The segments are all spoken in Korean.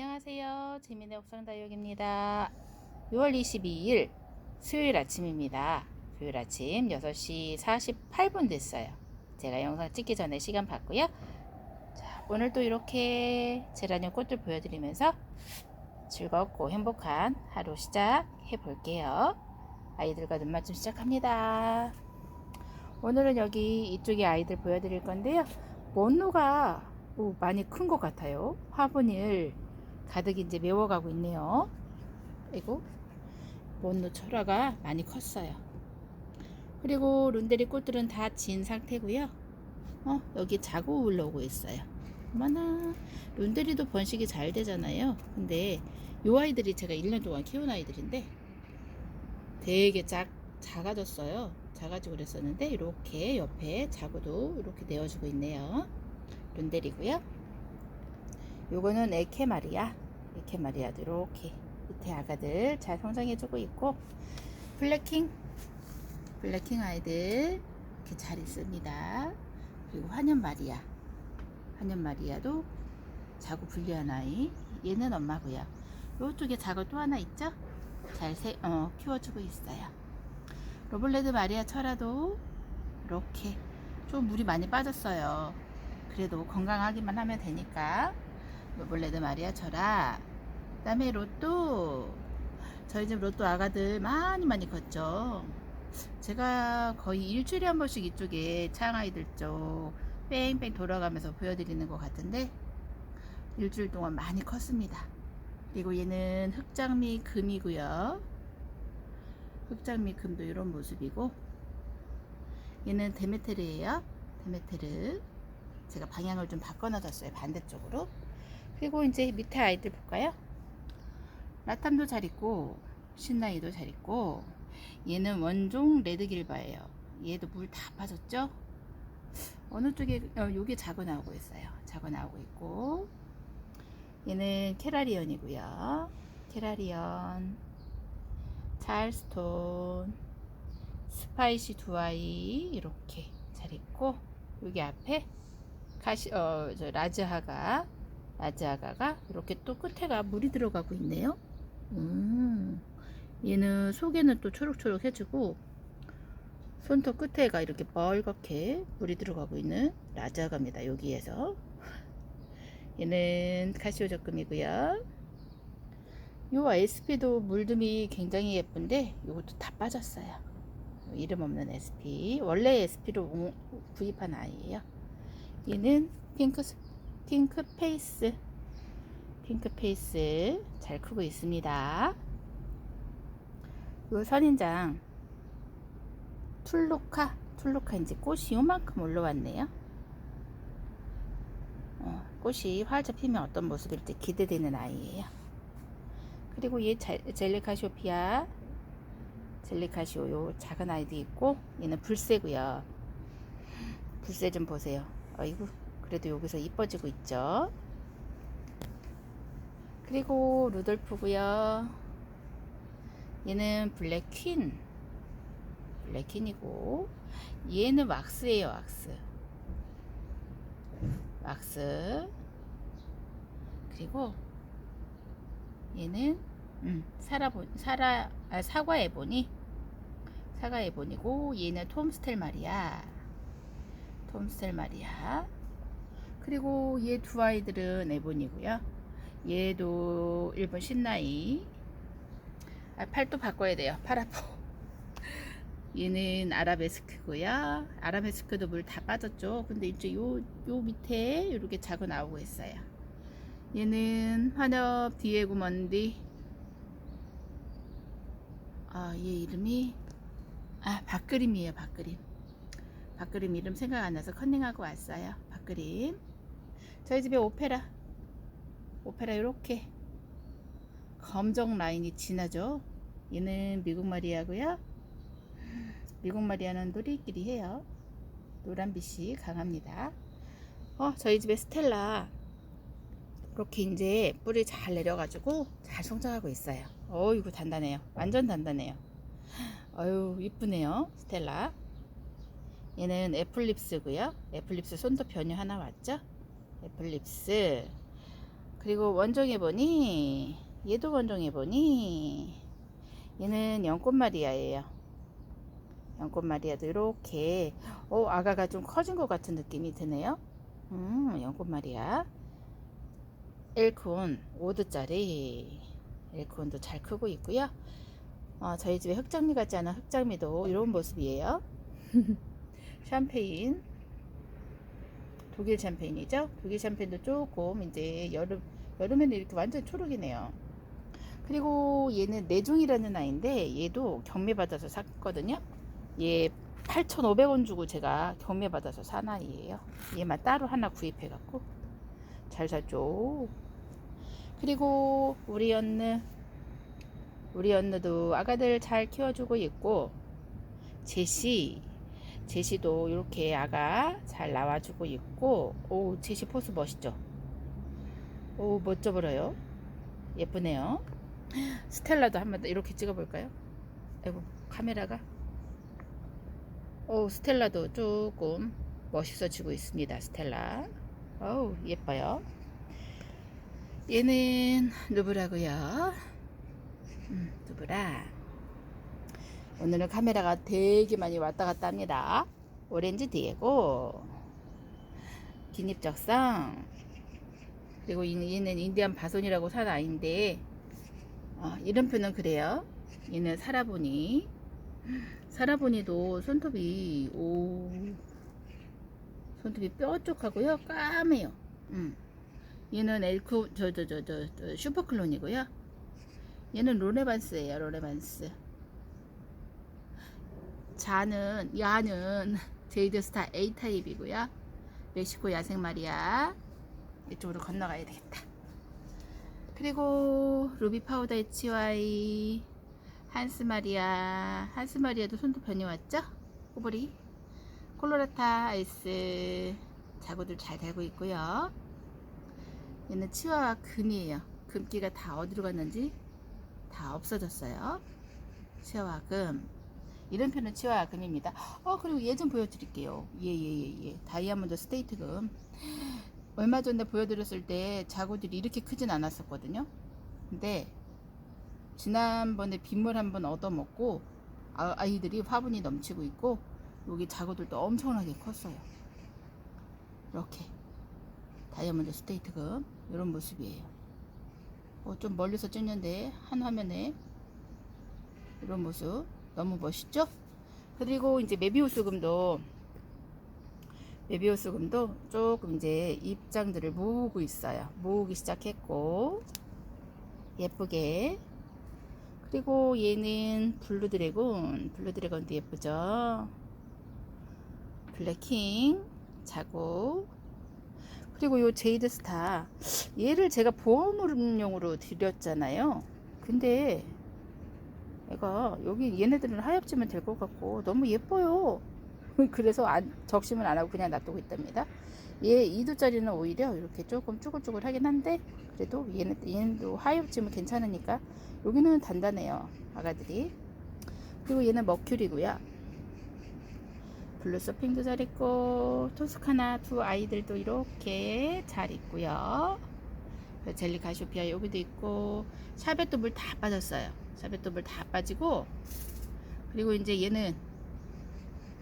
안녕하세요. 재민의 옥상 다육입니다. 6월 22일 수요일 아침입니다. 수요일 아침 6시 48분 됐어요. 제가 영상 찍기 전에 시간 봤고요. 자, 오늘 또 이렇게 제라늄 꽃들 보여드리면서 즐겁고 행복한 하루 시작해 볼게요. 아이들과 눈맞춤 시작합니다. 오늘은 여기 이쪽에 아이들 보여드릴 건데요. 원노가 오, 많이 큰 것 같아요. 화분을 가득 이제 메워가고 있네요. 그리고 원노 철화가 많이 컸어요. 그리고 룬데리 꽃들은 다 진 상태고요. 어, 여기 자구 올라오고 있어요. 어머나, 룬데리도 번식이 잘 되잖아요. 근데 요 아이들이 제가 1년 동안 키운 아이들인데 되게 작, 작아졌어요. 작아지고 그랬었는데 이렇게 옆에 자구도 이렇게 내어주고 있네요. 룬데리고요. 요거는 에케마리아. 에케마리아도 이렇게 밑에 아가들 잘 성장해주고 있고 블랙킹 블랙킹 아이들 이렇게 잘 있습니다. 그리고 환연마리아 환연마리아도 자구 분리한 아이 얘는 엄마고요. 요쪽에 자구 또 하나 있죠? 잘 세, 어, 키워주고 있어요. 로블레드 마리아 철화도 이렇게 좀 물이 많이 빠졌어요. 그래도 건강하기만 하면 되니까 로블레드 마리아 철화 그다음에 로또 저희 집 로또 아가들 많이 많이 컸죠. 제가 거의 일주일에 한 번씩 이쪽에 창아이들 쪽 뺑뺑 돌아가면서 보여드리는 것 같은데 일주일 동안 많이 컸습니다. 그리고 얘는 흑장미 금이고요. 흑장미 금도 이런 모습이고 얘는 데메테르예요. 데메테르 제가 방향을 좀 바꿔 놔뒀어요. 반대쪽으로. 그리고 이제 밑에 아이들 볼까요? 라탐도 잘 있고 신나이도 잘 있고 얘는 원종 레드 길바예요. 얘도 물 다 빠졌죠? 어느 쪽에 어, 요게 작어 나오고 있어요. 작어 나오고 있고 얘는 캐라리언이고요. 캐라리언, 찰스톤, 스파이시 두 아이 이렇게 잘 있고 여기 앞에 가시 어저 라즈하가 라즈하가가 이렇게 또 끝에가 물이 들어가고 있네요. 음, 얘는 속에는 또 초록초록해지고 손톱 끝에가 이렇게 멀겋게 물이 들어가고 있는 라즈하가입니다. 여기에서 얘는 카시오 적금이고요. 요 SP도 물듬이 굉장히 예쁜데 이것도 다 빠졌어요. 이름 없는 SP 원래 SP로 구입한 아이예요. 얘는 핑크 핑크 페이스 핑크 페이스 잘 크고 있습니다. 요 선인장 툴루카 툴루카 이제 꽃이 요만큼 올라왔네요. 어, 꽃이 활짝 피면 어떤 모습일지 기대되는 아이예요. 그리고 얘 젤리카시오피아 젤리카시오 요 작은 아이도 있고 얘는 불새고요. 불새 좀 보세요. 아이고 그래도 여기서 이뻐지고 있죠. 그리고 루돌프고요. 얘는 블랙 퀸. 블랙 퀸이고. 얘는 왁스예요 왁스. 왁스. 그리고 얘는 음, 사라보, 사라 아, 사과 에보니. 사과 에보니고 얘는 톰스텔 마리아. 톰스텔 마리아 그리고 얘 두 아이들은 에보니고요. 얘도 일본 신나이. 아, 팔도 바꿔야 돼요. 팔 아파. 얘는 아라베스크고요. 아라베스크도 물 다 빠졌죠. 근데 이제 요, 요 밑에 이렇게 자고 나오고 있어요. 얘는 환엽 디에고 먼디. 아, 얘 이름이? 아, 박그림이에요, 박그림. 박그림 이름 생각 안 나서 컨닝하고 왔어요. 박그림. 저희 집에 오페라. 오페라 이렇게 검정 라인이 진하죠. 얘는 미국 마리아고요. 미국 마리아는 노리끼리 해요. 노란빛이 강합니다. 어, 저희 집에 스텔라 이렇게 이제 뿌리 잘 내려가지고 잘 성장하고 있어요. 어이구 단단해요. 완전 단단해요. 어유 이쁘네요. 스텔라. 얘는 애플립스고요. 애플립스 손톱 변이 하나 왔죠? 애플립스. 그리고 원종해 보니 얘도 원종해 보니 얘는 연꽃마리아예요. 연꽃마리아도 이렇게 어 아가가 좀 커진 것 같은 느낌이 드네요. 음 연꽃마리아 엘콘 5두짜리 엘콘도 잘 크고 있고요. 어, 저희 집에 흑장미 같지 않은 흑장미도 이런 모습이에요. 샴페인 독일 샴페인이죠. 독일 샴페인도 조금 이제 여름 여름에는 이렇게 완전 초록이네요. 그리고 얘는 내종이라는 아이인데 얘도 경매 받아서 샀거든요. 얘 8,500원 주고 제가 경매 받아서 산 아이예요. 얘만 따로 하나 구입해 갖고 잘 샀죠. 그리고 우리 언느 우리 언느도 아가들 잘 키워주고 있고 제시 제시도 이렇게 아가 잘 나와주고 있고 오 제시 포스 멋있죠? 오 멋져 보여요. 예쁘네요. 스텔라도 한번 이렇게 찍어볼까요? 아이고 카메라가? 오 스텔라도 조금 멋있어지고 있습니다 스텔라. 어우 예뻐요. 얘는 누구라고요. 음, 누구라 오늘은 카메라가 되게 많이 왔다 갔다 합니다. 오렌지 디에고, 긴입적성, 그리고 이- 얘는 인디안 바손이라고 산 아이인데, 어, 이름표는 그래요. 얘는 살아보니, 살아보니도 손톱이, 오, 손톱이 뾰족하고요. 까매요. 음. 얘는 엘쿠, 저, 저, 저, 저, 저 슈퍼클론이고요. 얘는 로레반스예요, 로레반스. 자는 야는 제이드스타 A 타입이고요. 멕시코 야생 마리아 이쪽으로 건너가야 되겠다. 그리고 루비 파우더 HY 한스 마리아 한스 마리아도 손톱 변이 왔죠? 꼬부리 콜로라타 아이스 자구들 잘 달고 있고요. 얘는 치와와 금이에요. 금기가 다 어디로 갔는지 다 없어졌어요. 치와와 금. 이름표는 치와와 금입니다. 어 그리고 얘좀 보여드릴게요. 예 예 예 예, 다이아몬드 스테이트금. 얼마 전에 보여드렸을 때 자구들이 이렇게 크진 않았었거든요. 근데 지난번에 빗물 한번 얻어먹고 아- 아이들이 화분이 넘치고 있고 여기 자구들도 엄청나게 컸어요. 이렇게 다이아몬드 스테이트금 이런 모습이에요. 어, 좀 멀리서 찍는데 한 화면에 이런 모습 너무 멋있죠? 그리고 이제 메비우스 금도 메비우스 금도 조금 이제 입장들을 모으고 있어요. 모으기 시작했고 예쁘게 그리고 얘는 블루 드래곤 블루 드래곤도 예쁘죠? 블랙킹 자국 그리고 요 제이드 스타 얘를 제가 보험용으로 드렸잖아요. 근데 얘가 여기 얘네들은 하얗지면 될 것 같고 너무 예뻐요. 그래서 안, 적심을 안 하고 그냥 놔두고 있답니다. 얘 2두짜리는 오히려 이렇게 조금 쭈글쭈글 하긴 한데 그래도 얘는 얘도 하얗지면 괜찮으니까 여기는 단단해요 아가들이. 그리고 얘는 머큐리고요. 블루 서핑도 잘 있고 토스카나 두 아이들도 이렇게 잘 있고요. 젤리 가쇼피아 여기도 있고 샤벳도 물 다 빠졌어요. 물다 빠지고 그리고 이제 얘는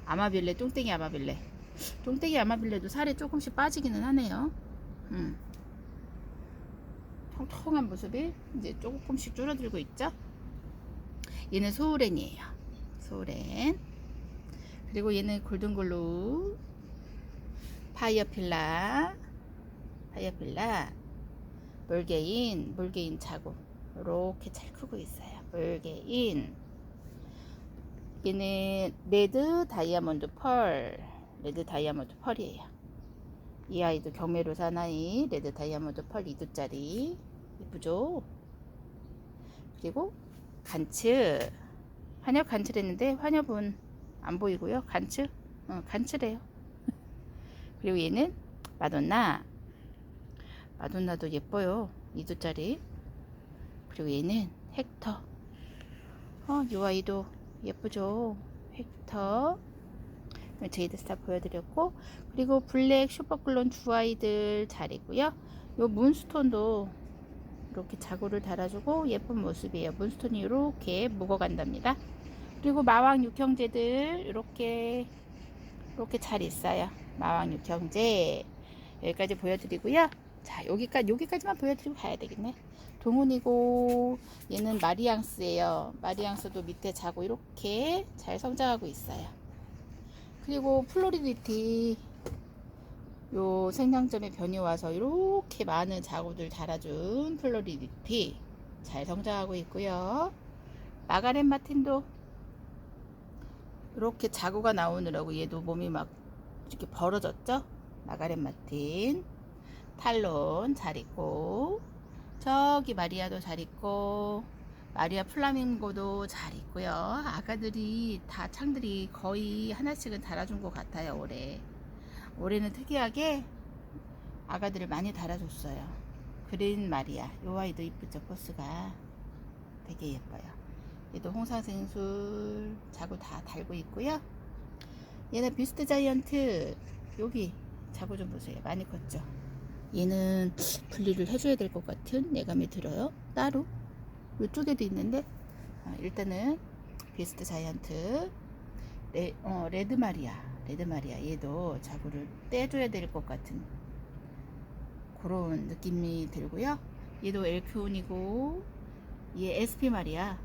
아마빌레 똥땡이 아마빌레 똥땡이 아마빌레도 살이 조금씩 빠지기는 하네요. 음. 통통한 모습이 이제 조금씩 줄어들고 있죠. 얘는 소우렌이에요. 소우렌. 그리고 얘는 골든글루 파이어필라 파이어필라 물개인 물개인 차고 이렇게 잘 크고 있어요 물개인 얘는 레드 다이아몬드 펄 레드 다이아몬드 펄이에요 이 아이도 경매로 산 아이 레드 다이아몬드 펄 2두짜리 예쁘죠 그리고 간츠 환엽 간츠랬는데 환엽은 안 보이고요. 간츠, 어, 간츠래요. 그리고 얘는 마돈나, 마돈나도 예뻐요. 2두짜리. 그리고 얘는 헥터. 어, 이 아이도 예쁘죠. 헥터. 제이드 스타 보여드렸고, 그리고 블랙 슈퍼클론 두 아이들 잘 있고요. 요 문스톤도 이렇게 자구를 달아주고 예쁜 모습이에요. 문스톤이 이렇게 묵어간답니다. 그리고 마왕 육형제들 이렇게 이렇게 잘 있어요. 마왕 육형제 여기까지 보여드리고요. 자 여기까지 여기까지만 보여드리고 가야 되겠네. 동훈이고 얘는 마리앙스예요. 마리앙스도 밑에 자고 이렇게 잘 성장하고 있어요. 그리고 플로리디티 요 생장점에 변이 와서 이렇게 많은 자구들 달아준 플로리디티 잘 성장하고 있고요. 마가렛 마틴도 이렇게 자구가 나오느라고 얘도 몸이 막 이렇게 벌어졌죠? 마가렛 마틴 탈론 잘 있고 저기 마리아도 잘 있고 마리아 플라밍고도 잘 있고요. 아가들이 다 창들이 거의 하나씩은 달아준 것 같아요 올해. 올해는 특이하게 아가들을 많이 달아줬어요. 그린 마리아 요 아이도 이쁘죠 포스가 되게 예뻐요. 얘도 홍사생술 자구 다 달고 있고요. 얘는 비스트 자이언트 여기 자구 좀 보세요. 많이 컸죠. 얘는 분리를 해줘야 될 것 같은 예감이 들어요. 따로. 이쪽에도 있는데 아, 일단은 비스트 자이언트. 레, 어, 레드 마리아. 레드 마리아. 얘도 자구를 떼줘야 될 것 같은 그런 느낌이 들고요. 얘도 엘크온이고 얘 SP 마리아.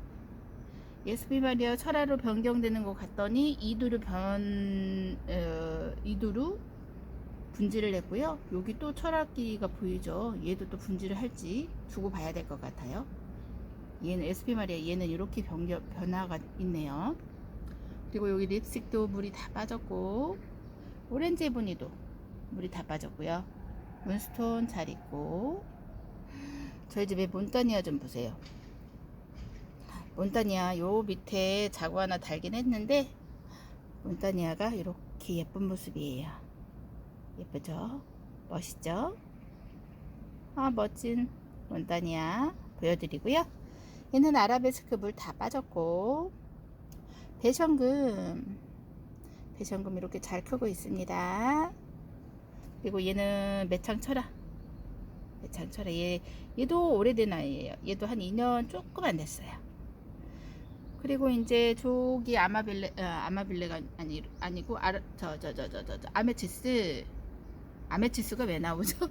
SP 마리아 철화로 변경되는 것 같더니 이두로 변 어, 이두로 분지를 했고요. 여기 또 철학기가 보이죠. 얘도 또 분지를 할지 두고 봐야 될 것 같아요. 얘는 SP 마리아 얘는 이렇게 변경, 변화가 있네요. 그리고 여기 립스틱도 물이 다 빠졌고 오렌지 에보니도 물이 다 빠졌고요. 문스톤 잘 있고 저희 집에 몬타니아 좀 보세요. 몬타니아 요 밑에 자구 하나 달긴 했는데 몬타니아가 이렇게 예쁜 모습이에요. 예쁘죠? 멋있죠? 아 멋진 몬타니아 보여드리고요. 얘는 아라베스크 물 다 빠졌고 배션금 배션금 이렇게 잘 크고 있습니다. 그리고 얘는 매창철아 매창철아 얘 얘도 오래된 아이예요. 얘도 한 2년 조금 안 됐어요. 그리고 이제 저기 아마빌레 어, 아마빌레가 아니 아니고 저저 저 저 저 아메치스 아메치스가 왜 나오죠?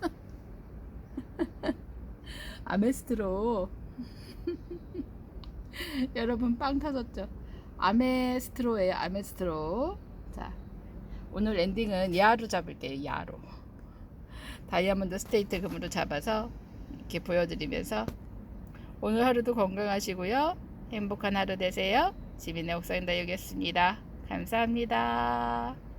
아메스트로. 여러분 빵 터졌죠? 아메스트로예요 아메스트로. 자 오늘 엔딩은 야로 잡을게요 야로. 다이아몬드 스테이트 금으로 잡아서 이렇게 보여드리면서 오늘 하루도 건강하시고요. 행복한 하루 되세요. 지민의 옥상다육이었습니다. 감사합니다